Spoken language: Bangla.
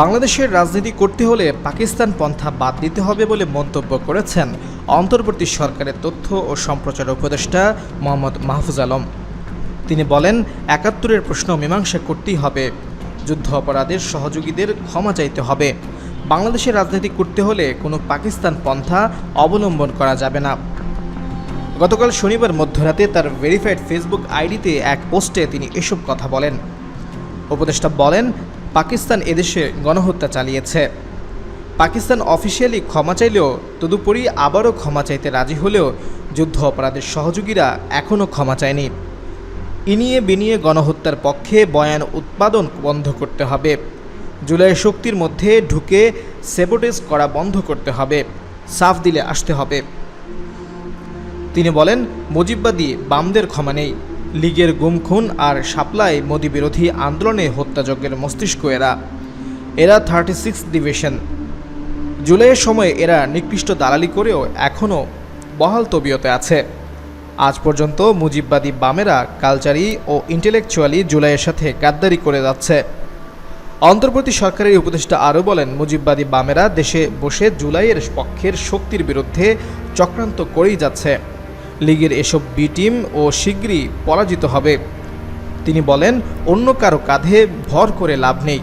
বাংলাদেশের রাজনীতি করতে হলে পাকিস্তান পন্থা বাদ দিতে হবে বলে মন্তব্য করেছেন অন্তর্বর্তী সরকারের তথ্য ও সম্প্রচার উপদেষ্টা মোহাম্মদ মাহফুজ আলম। তিনি বলেন, একাত্তরের প্রশ্ন মীমাংসা করতেই হবে, যুদ্ধ অপরাধের সহযোগীদের ক্ষমা চাইতে হবে। বাংলাদেশের রাজনীতি করতে হলে কোনো পাকিস্তান পন্থা অবলম্বন করা যাবে না। গতকাল শনিবার মধ্যরাতে তার ভেরিফাইড ফেসবুক আইডিতে এক পোস্টে তিনি এসব কথা বলেন। উপদেষ্টা বলেন পাকিস্তান এদেশে গণহত্যা চালিয়েছে। পাকিস্তান অফিসিয়ালি ক্ষমা চাইলেও তদুপরি আবারও ক্ষমা চাইতে রাজি হলেও যুদ্ধ অপরাধের সহযোগীরা এখনও ক্ষমা চায়নি। ইনিয়ে বিনিয়ে গণহত্যার পক্ষে বয়ান উৎপাদন বন্ধ করতে হবে। জুলাই শক্তির মধ্যে ঢুকে সেবোটেজ করা বন্ধ করতে হবে। সাফ দিলে আসতে হবে। তিনি বলেন, মুজিববাদী বামদের ক্ষমা নেই। লীগের গুম খুন আর সাপ্লাই মোদী বিরোধী আন্দোলনে হত্যাযজ্ঞের মস্তিষ্ক এরা। এরা থার্টি সিক্স ডিভিশন জুলাইয়ের সময় এরা নিকৃষ্ট দালালি করেও এখনও বহাল তবিয়তে আছে। আজ পর্যন্ত মুজিববাদী বামেরা কালচারি ও ইন্টেলেকচুয়ালি জুলাইয়ের সাথে গাদ্দারি করে যাচ্ছে। অন্তর্বর্তী সরকারের উপদেষ্টা আরও বলেন, মুজিববাদী বামেরা দেশে বসে জুলাইয়ের পক্ষের শক্তির বিরুদ্ধে চক্রান্ত করেই যাচ্ছে। লীগের এসব বি টিম ও শিগগিরই পরাজিত হবে। তিনি বলেন, অন্য কারও কাঁধে ভর করে লাভ নেই।